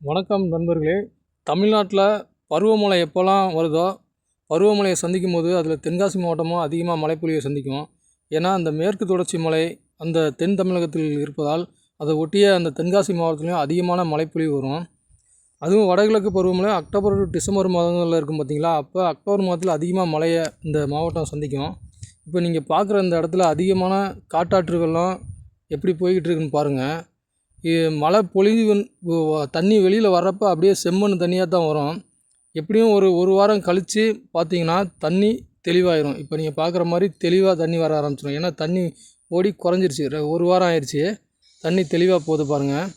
வணக்கம் நண்பர்களே. தமிழ்நாட்டில் பருவமழை எப்போல்லாம் வருதோ பருவமழையை சந்திக்கும் போது அதில் தென்காசி மாவட்டமும் அதிகமாக மழைப்பொழிவை சந்திக்கும். ஏன்னா அந்த மேற்கு தொடர்ச்சி மலை அந்த தென் தமிழகத்தில் இருப்பதால் அதை ஒட்டிய அந்த தென்காசி மாவட்டத்துலேயும் அதிகமான மழைப்பொழிவு வரும். அதுவும் வடகிழக்கு பருவமழை அக்டோபர் டு டிசம்பர் மாதங்களில் இருக்கும் பார்த்தீங்களா அப்போ அக்டோபர் மாதத்தில் அதிகமாக மழையை இந்த மாவட்டம் சந்திக்கும். இப்போ நீங்கள் பார்க்குற இந்த இடத்துல அதிகமான காட்டாற்றுகள்லாம் எப்படி போய்கிட்டு இருக்குன்னு பாருங்கள் மழை பொழிவு தண்ணி வெளியில் வர்றப்போ அப்படியே செம்மண் தண்ணியாக தான் வரும். எப்படியும் ஒரு ஒரு வாரம் கழித்து பார்த்தீங்கன்னா தண்ணி தெளிவாயிரும். இப்போ நீங்கள் பார்க்குற மாதிரி தெளிவாக தண்ணி வர ஆரம்பிச்சிடும் ஏன்னா தண்ணி ஓடி குறைஞ்சிருச்சு. ஒரு வாரம் ஆயிடுச்சு தண்ணி தெளிவாக போகுது பாருங்கள்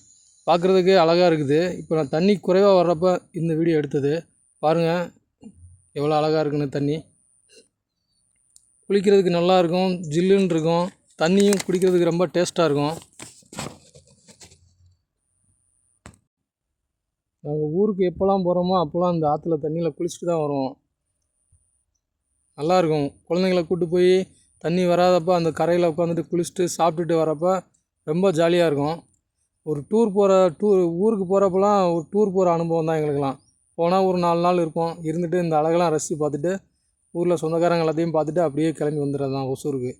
பார்க்குறதுக்கு அழகாக இருக்குது. இப்போ நான் தண்ணி குறைவாக வர்றப்ப இந்த வீடியோ எடுத்தது. பாருங்கள் எவ்வளோ அழகாக இருக்குன்னு தண்ணி. குளிக்கிறதுக்கு நல்லா இருக்கும். ஜில்லுன்னு இருக்கும். தண்ணியும் குடிக்கிறதுக்கு ரொம்ப டேஸ்ட்டாக இருக்கும். நாங்கள் ஊருக்கு எப்போல்லாம் போகிறோமோ அப்போல்லாம் அந்த ஆற்றுல தண்ணியில் குளிச்சுட்டு தான் வருவோம். நல்லாயிருக்கும். குழந்தைங்கள கூட்டு போய் தண்ணி வராதப்போ அந்த கரையில் உட்காந்துட்டு குளிச்சுட்டு சாப்பிட்டுட்டு வரப்போ ரொம்ப ஜாலியாக இருக்கும். ஒரு டூர் போகிற டூர் ஊருக்கு போகிறப்பெல்லாம் ஒரு டூர் போகிற அனுபவம் தான் எங்களுக்கெல்லாம். போனால் ஒரு நாலு நாள் இருப்போம். இருந்துட்டு இந்த அழகெல்லாம் ரசித்து பார்த்துட்டு ஊரில் சொந்தக்காரங்க எல்லாத்தையும் பார்த்துட்டு அப்படியே கிளம்பி வந்துடுறது தான் ஒசூருக்கு.